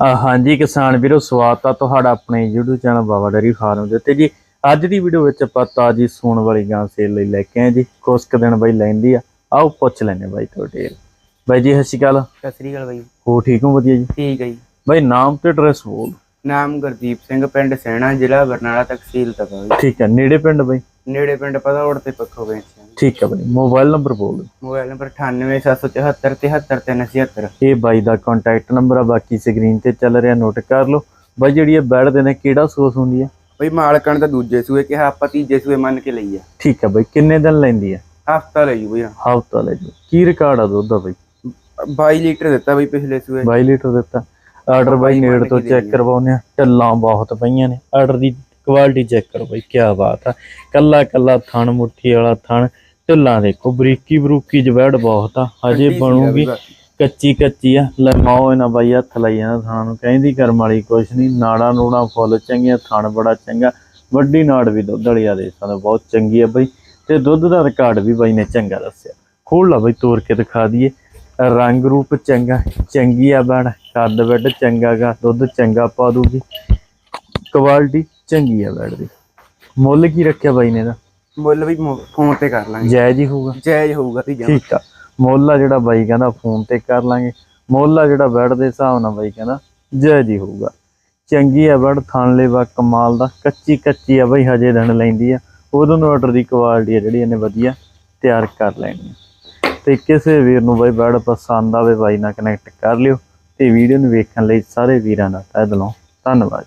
ਹਾਂਜੀ ਕਿਸਾਨ ਵੀਰੋ ਸਵਾਗਤ ਆ ਤੁਹਾਡਾ ਆਪਣੇ YouTube channel Baba dairy farm ਦੇ ਉੱਤੇ ਜੀ। ਅੱਜ ਦੀ ਵੀਡੀਓ ਵਿੱਚ ਆਪਾਂ ਤਾਜੀ ਸੂਣ ਵਾਲੀ ਗਾਂ ਸੇਲ ਲਈ ਲੈ ਕੇ ਆਏ ਜੀ। ਕੁਛ ਕੁ ਦਿਨ ਬਾਈ ਲੈਂਦੀ ਆ। ਆਓ ਪੁੱਛ ਲੈਨੇ ਬਾਈ ਤੁਹਾਡੇ ਬਾਈ ਜੀ ਸਤਿ ਸ਼੍ਰੀ ਅਕਾਲ। ਸਤਿ ਸ੍ਰੀ ਅਕਾਲ ਬਾਈ। ਹੋ ਠੀਕ ਹੋ? ਵਧੀਆ ਜੀ। ਠੀਕ ਹੈ ਜੀ। ਬਾਈ ਨਾਮ ਤੇ ਐਡਰੈਸ ਬੋਲ ਨਾਮ ਗੁਰਦੀਪ ਸਿੰਘ ਪਿੰਡ ਸੈਣਾ ਜ਼ਿਲ੍ਹਾ ਬਰਨਾਲਾ ਤਹਿਸੀਲ ਤਪਾ ਬਾਈ ਠੀਕ ਹੈ ਨੇੜੇ ਪਿੰਡ ਬਾਈ? ਨੇੜੇ ਪਿੰਡ ਪਤਾ ਤੇ ਪੱਖੋ ਗਏ ਠੀਕ ਹੈ ਬਾਈ ਮੋਬਾਈਲ ਨੰਬਰ ਬੋਲ ਦਿਓ। ਮੋਬਾਈਲ ਨੰਬਰ 98774 73376 ਇਹ ਬਾਈ ਦਾ ਕੰਟੈਕਟ ਨੰਬਰ ਆ ਬਾਕੀ ਸਕਰੀਨ ਤੇ ਚੱਲ ਰਿਹਾ ਨੋਟ ਕਰ ਲਓ। ਬਾਈ ਜਿਹੜੀ ਇਹ ਬੈੜ ਦੇ ਨੇ ਕਿਹੜਾ ਸੋਸ ਹੁੰਦੀ ਆ ਬਈ ਮਾਲਕਣ ਦਾ ਦੂਜੇ ਸੂਏ ਕਿਹਾ ਆਪਾਂ ਤੀਜੇ ਸੂਏ ਮੰਨ ਕੇ ਲਈ ਆ ਠੀਕ ਹੈ ਬਾਈ ਕਿੰਨੇ ਦਿਨ ਲੈਂਦੀ ਆ ਹਫਤਾ ਲਈ ਬਈ ਹਫ਼ਤਾ ਲੈ ਜੀ ਕੀ ਰਿਕਾਰਡ ਆ ਦੁੱਧ ਦਾ ਬਾਈ? 22 ਲੀਟਰ ਦਿੱਤਾ ਬਈ ਪਿਛਲੇ ਸੂਏ। 22 ਲੀਟਰ ਦਿੱਤਾ। ਆਰਡਰ ਬਾਈ ਨੇੜ ਤੋਂ ਚੈੱਕ ਕਰਵਾਉਂਦੇ ਆ। ਢੱਲਾਂ ਬਹੁਤ ਪਈਆਂ ਨੇ। ਆਰਡਰ ਦੀ ਕੁਆਲਿਟੀ ਚੈੱਕ ਕਰੋ ਬਾਈ ਕੀ ਬਾਤ ਆ। ਕੱਲਾ ਕੱਲਾ ਥਣ ਮੁੱਠੀ ਵਾਲਾ ਥਣ। ਢੱਲਾਂ ਦੇਖੋ ਬਰੀਕੀ ਬਰੂਕੀ ਜਵੈੜ ਬਹੁਤ ਆ। ਹਜੇ ਬਣੂਗੀ। ਕੱਚੀ ਕੱਚੀ ਆ। ਲਮਾਓ ਇਹਨਾਂ ਬਾਈ ਹੱਥ ਲਾਈ ਜਾਂਦਾ ਥਾਂ ਨੂੰ। ਕਹਿੰਦੀ ਕਰਮ ਵਾਲੀ ਕੁਛ ਨਹੀਂ। ਨਾੜਾ ਨੂੜਾ ਫੁੱਲ ਚੰਗੀਆਂ ਥਣ ਬੜਾ ਚੰਗਾ। ਵੱਡੀ ਨਾੜ ਵੀ ਦੁੱਧ ਵਾਲੀ ਆ ਦੇ ਸਾਨੂੰ ਬਹੁਤ ਚੰਗੀ ਆ ਬਾਈ। ਤੇ ਦੁੱਧ ਦਾ ਰਿਕਾਰਡ ਵੀ ਬਾਈ ਨੇ ਚੰਗਾ ਦੱਸਿਆ। ਖੋਲ ਲਾ ਬਾਈ ਤੋੜ ਕੇ ਦਿਖਾ ਦਈਏ। ਰੰਗ ਰੂਪ ਚੰਗਾ ਚੰਗੀ ਆ ਬਣ ਕੱਦ ਵੱਡ ਚੰਗਾ ਗਾ ਦੁੱਧ ਚੰਗਾ ਪਾ ਦੂਗੀ। ਕੁਆਲਿਟੀ ਚੰਗੀ ਆ ਬੈਡ ਦੀ। ਮੁੱਲ ਕੀ ਰੱਖਿਆ ਬਾਈ ਨੇ ਦਾ ਮੁੱਲ ਵੀ ਫੋਨ ਤੇ ਕਰ ਲਾਂਗੇ। ਜਾਇਜ਼ ਹੀ ਹੋਊਗਾ। ਜਾਇਜ਼ ਹੋਊਗਾ ਤੀ ਠੀਕ ਆ। ਮੁੱਲ ਆ ਜਿਹੜਾ ਬਾਈ ਕਹਿੰਦਾ ਫੋਨ ਤੇ ਕਰ ਲਾਂਗੇ। ਮੁੱਲ ਆ ਜਿਹੜਾ ਬੈਡ ਦੇ ਹਿਸਾਬ ਨਾਲ ਬਾਈ ਕਹਿੰਦਾ ਜਾਇਜ਼ ਹੀ ਹੋਊਗਾ। ਚੰਗੀ ਆ ਬੈਡ ਥਣ ਲੈਵਾ ਕਮਾਲ ਦਾ। ਕੱਚੀ ਕੱਚੀ ਆ ਬਾਈ ਹਜੇ ਦਿਨ ਲੈਂਦੀ ਆ। ਉਦੋਂ ਨੂੰ ਆਰਡਰ ਦੀ ਕੁਆਲਿਟੀ ਆ ਜਿਹੜੀ ਇਹਨੇ ਵਧੀਆ ਤਿਆਰ ਕਰ ਲੈਣੀ ਆ। ਤੇ ਕਿਸੇ ਵੀਰ ਨੂੰ ਬਾਈ ਬੈਡ ਪਸੰਦ ਆਵੇ, ਬਾਈ ਨਾਲ ਕਨੈਕਟ ਕਰ ਲਿਓ ਤੇ ਵੀਡੀਓ ਨੂੰ ਵੇਖਣ ਲਈ ਸਾਰੇ ਵੀਰਾਂ ਦਾ ਤਹਿ ਦਿਲੋਂ ਧੰਨਵਾਦ